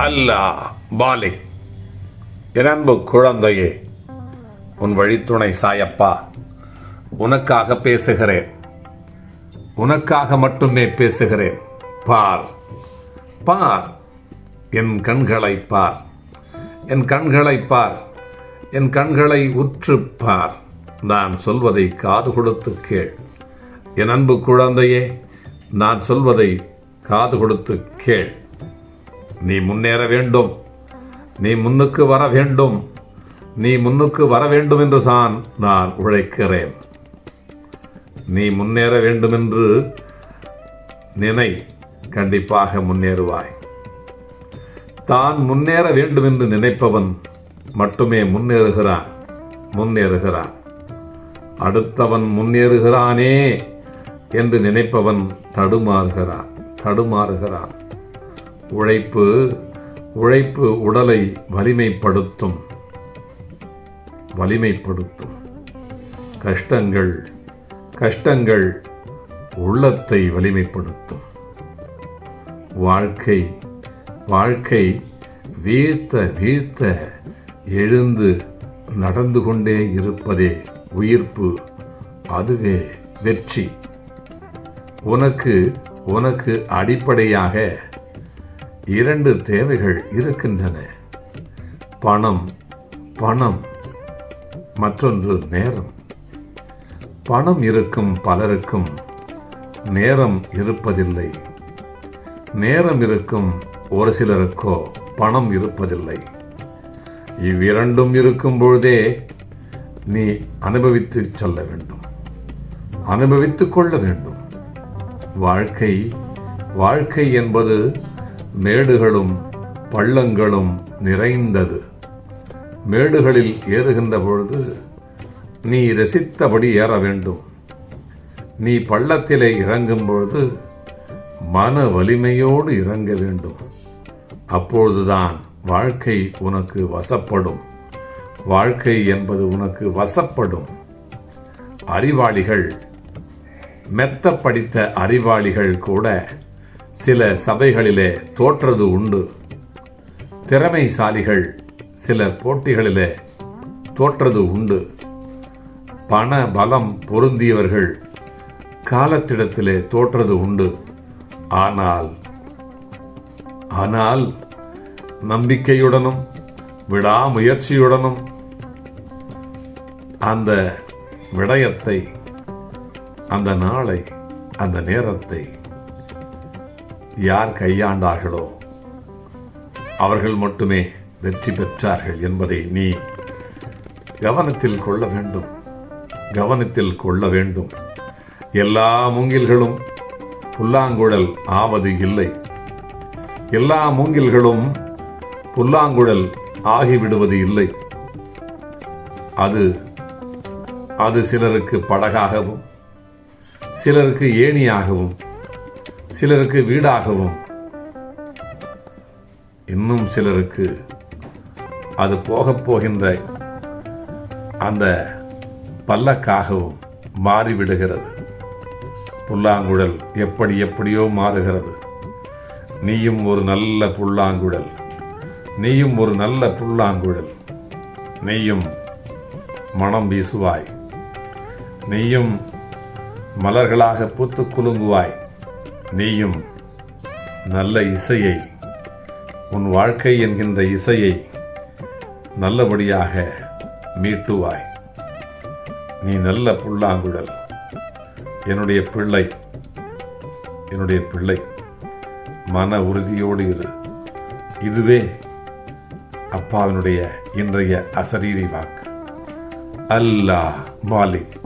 அல்லாஹ் folic என் அன்பு குழந்தையே உன் வழித்துணை சாயப்பா உனக்காக பேசுகிறேன். உனக்காக மட்டுமே பேசுகிறேன். பார் பார் என் கண்களை பார். என் கண்களை பார் என் கண்களை உற்று பார். நான் சொல்வதை காது கொடுத்து கேள். என் அன்பு குழந்தையே நான் சொல்வதை காது கொடுத்து கேள். நீ முன்னேற வேண்டும். நீ முன்னுக்கு வர வேண்டும். நீ முன்னுக்கு வர வேண்டும் என்று தான் நான் உழைக்கிறேன். நீ முன்னேற வேண்டும் என்று நினை கண்டிப்பாக முன்னேறுவாய். தான் முன்னேற வேண்டும் என்று நினைப்பவன் மட்டுமே முன்னேறுகிறான் முன்னேறுகிறான். அடுத்தவன் முன்னேறுகிறானே என்று நினைப்பவன் தடுமாறுகிறான் தடுமாறுகிறான். உழைப்பு உழைப்பு உடலை வலிமைப்படுத்தும். வலிமைப்படுத்தும். கஷ்டங்கள் கஷ்டங்கள் உள்ளத்தை வலிமைப்படுத்தும். வாழ்க்கை வாழ்க்கை வீழ்த்த வீழ்த்த எழுந்து நடந்து கொண்டே இருப்பதே உயிர்ப்பு அதுவே வெற்றி. உனக்கு உனக்கு அடிப்படையாக இரண்டு தேவைகள் இருக்கின்றன. பணம் பணம் மற்றொன்று நேரம். பணம் இருக்கும் பலருக்கும் நேரம் இருப்பதில்லை. நேரம் இருக்கும் ஒரு சிலருக்கோ பணம் இருப்பதில்லை. இவ்விரண்டும் இருக்கும் பொழுதே நீ அனுபவித்து சொல்ல வேண்டும். அனுபவித்துக் கொள்ள வேண்டும். வாழ்க்கை வாழ்க்கை என்பது மேடுகளும் பள்ளங்களும் நிறைந்தது. மேடுகளில் ஏறுகின்ற பொழுது நீ ரசித்தபடி ஏற வேண்டும். நீ பள்ளத்திலே இறங்கும் பொழுது மன வலிமையோடு இறங்க வேண்டும். அப்பொழுதுதான் வாழ்க்கை உனக்கு வசப்படும். வாழ்க்கை என்பது உனக்கு வசப்படும். அறிவாளிகள் மெத்த படித்த அறிவாளிகள் கூட சில சபைகளிலே தோற்றது உண்டு. திறமைசாலிகள் சில போட்டிகளிலே தோற்றது உண்டு. பண பலம் பொருந்தியவர்கள் காலத்திடத்திலே தோற்றது உண்டு. ஆனால் ஆனால் நம்பிக்கையுடனும் விடாமுயற்சியுடனும் அந்த விடயத்தை அந்த நாளை அந்த நேரத்தை யார் கையாண்டார்களோ அவர்கள் மட்டுமே வெற்றி பெற்றார்கள் என்பதை நீ கவனத்தில் கொள்ள வேண்டும். கவனத்தில் கொள்ள வேண்டும். எல்லா மூங்கில்களும் புல்லாங்குழல் ஆவது இல்லை. எல்லா மூங்கில்களும் புல்லாங்குழல் ஆகிவிடுவது இல்லை. அது அது சிலருக்கு படகாகவும் சிலருக்கு ஏணியாகவும் சிலருக்கு வீடாகவும் இன்னும் சிலருக்கு அது போகப் போகின்ற அந்த பல்லக்காகவும் மாறிவிடுகிறது. புல்லாங்குழல் எப்படி எப்படியோ மாறுகிறது. நீயும் ஒரு நல்ல புல்லாங்குழல். நீயும் ஒரு நல்ல புல்லாங்குழல். நீயும் மனம் வீசுவாய். நீயும் மலர்களாக பூத்து குலுங்குவாய். நீயும் நல்ல இசையை உன் வாழ்க்கை என்கின்ற இசையை நல்லபடியாக மீட்டுவாய். நீ நல்ல புல்லாங்குழல். என்னுடைய பிள்ளை என்னுடைய பிள்ளை மன உறுதியோடு இரு. இதுவே அப்பாவினுடைய இன்றைய அசரீரி வாக்கு. அல்லாஹ் மாலிக்.